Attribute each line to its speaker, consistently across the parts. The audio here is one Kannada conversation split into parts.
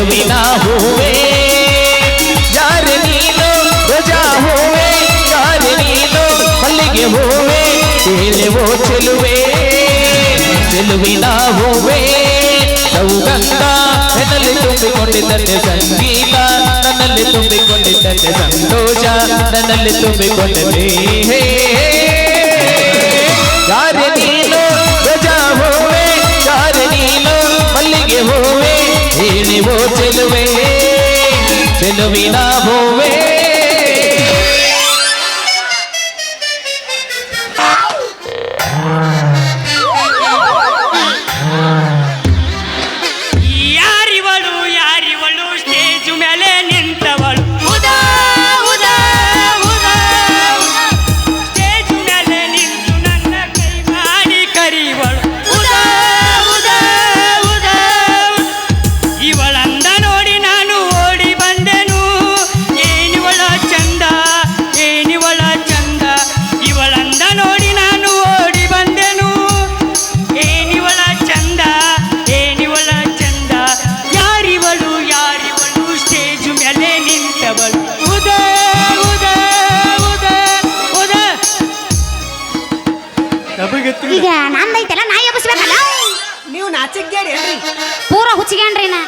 Speaker 1: ಚೆಲುವಿನ ಹೂವೇ ಯಾರ ನೀನು ಧ್ವಜಾ ಹೂವೇ ಯಾರ ನೀನು ಮಲ್ಲಿಗೆ ಹೂವೇ ಹೇಳುವೋ ಚೆಲುವೆ ಚೆಲುವಿನ ಹೂವೇ ಸೌಗಂಧ ನನ್ನಲ್ಲಿ ತುಂಬಿಕೊಂಡಿದ್ದಂತೆ ಸಂಗೀತ ನನ್ನಲ್ಲಿ ತುಂಬಿಕೊಂಡಿದ್ದಂತೆ ಸಂತೋಷ ನನ್ನಲ್ಲಿ ತುಂಬಿಕೊಂಡದೆ
Speaker 2: ఓ చెలువే చెలువినా భూవే.
Speaker 3: ಈಗ ನಂದೈತಲ್ಲ ನಾ ಎಬ್ಬಿಸ್ಬೇಕಲ್ಲ
Speaker 4: ನೀವು ನಾಚಿಕ್ಗೇಡಿ
Speaker 3: ಪೂರ ಹುಚ್ಚಿಗ್ಯಾನ್ರಿ ನಾ?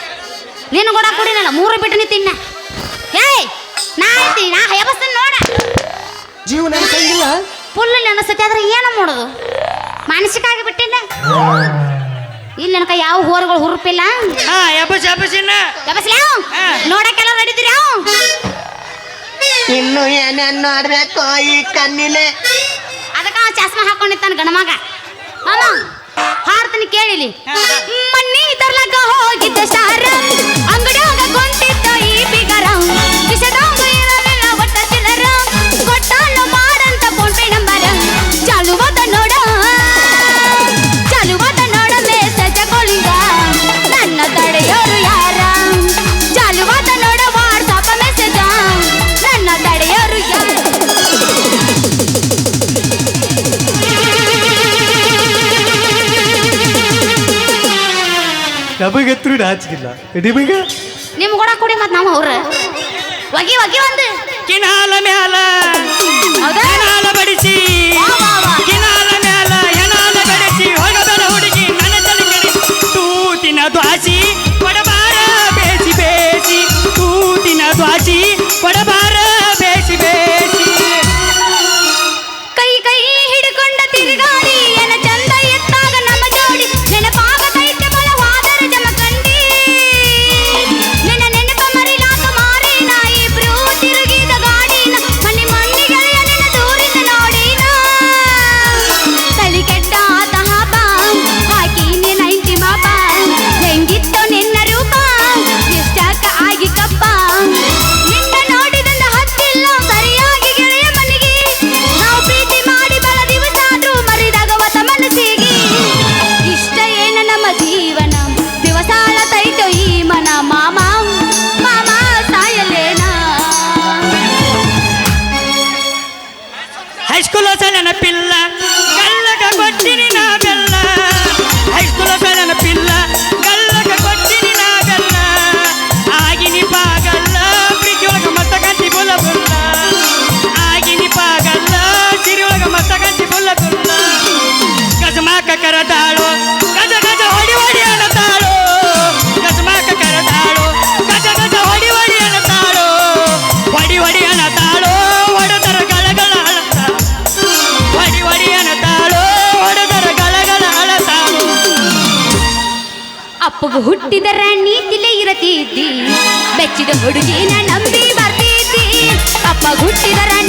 Speaker 3: ನೀನು ಕೂಡ ಕುಡಿನಲ್ಲ ಮೂರು ಬಿಟ್ಟು ತಿನ್ನ. ಏಯ್ ನಾ ಐತಿ ನಾ ಎಬ್ಬಸ್ತೀನಿ ನೋಡ.
Speaker 4: ಜೀವನ ನೆನಸಂಗಿಲ್ಲ
Speaker 3: ಫುಲ್ ಅನಿಸ್ತೈತೆ ಆದ್ರೆ ಏನು ಮಾಡೋದು? ಮಾನಸಿಕ ಆಗಿ ಬಿಟ್ಟಿಲ್ಲ ಇಲ್ಲಿ ನನಕ ಯಾವ ಹೋರುಗಳು ಹುರುಪಿಲ್ಲ.
Speaker 2: ಹಾ ಎಬ್ಬಸ್ ಎಬ್ಬಸಿನ
Speaker 3: ಎಬ್ಬಸ್ಲ ನೋಡಕ್ಕೆಲ್ಲ ನಡೀತೀರಿ
Speaker 4: ಇನ್ನು ಏನೇನು ನೋಡ್ಬೇಕು ಈ ಕಣ್ಣಿಲೆ?
Speaker 3: ಅದಕ್ಕ ಚಸ್ಮ ಹಾಕೊಂಡಿರ್ತಾನ ಗಣಮಗ ಹಾಡ್ತೀನಿ ಕೇಳಿಲಿ ಮಣ್ಣಿ ತರ್ಲಕ ಹೋಗಿದ್ದೆ ಸ್ಟಾರ
Speaker 5: ನಮಗಂತೂ ನಾಚಿಕಿಲ್ಲ ನಿಮಗೆ?
Speaker 3: ನಿಮ್ ಕೂಡ ಕುಡಿ ಮತ್ ನಾವು ಅವ್ರ. ಒಗಿ ಒಗಿ ಒಂದು.
Speaker 2: ಕಿನಾಲ ಮ್ಯಾಲ.
Speaker 3: ಹೌದಾ?
Speaker 2: ಹೆಣಾಲ ಬಡಿಸಿ.
Speaker 3: ವಾ, ವಾ, ವಾ.
Speaker 2: ಕಿನಾಲ ಹೈಸ್ಕೂಲ್ ಸಲನ ಪಿಲ್ಲ ಗಲ್ಲಗ ಕೊಟ್ಟಿನಿ ನಾ
Speaker 3: ಅಪ್ಪಗ ಹುಟ್ಟಿದ ರಾಣಿ ತಿಲೆ ಇರತಿದ್ದಿ ಬೆಚ್ಚಿದ ಹುಡುಗಿನ ನಂಬಿ ಬರ್ತಿದ್ದಿ ಅಪ್ಪ ಹುಟ್ಟಿದ ರಾಣಿ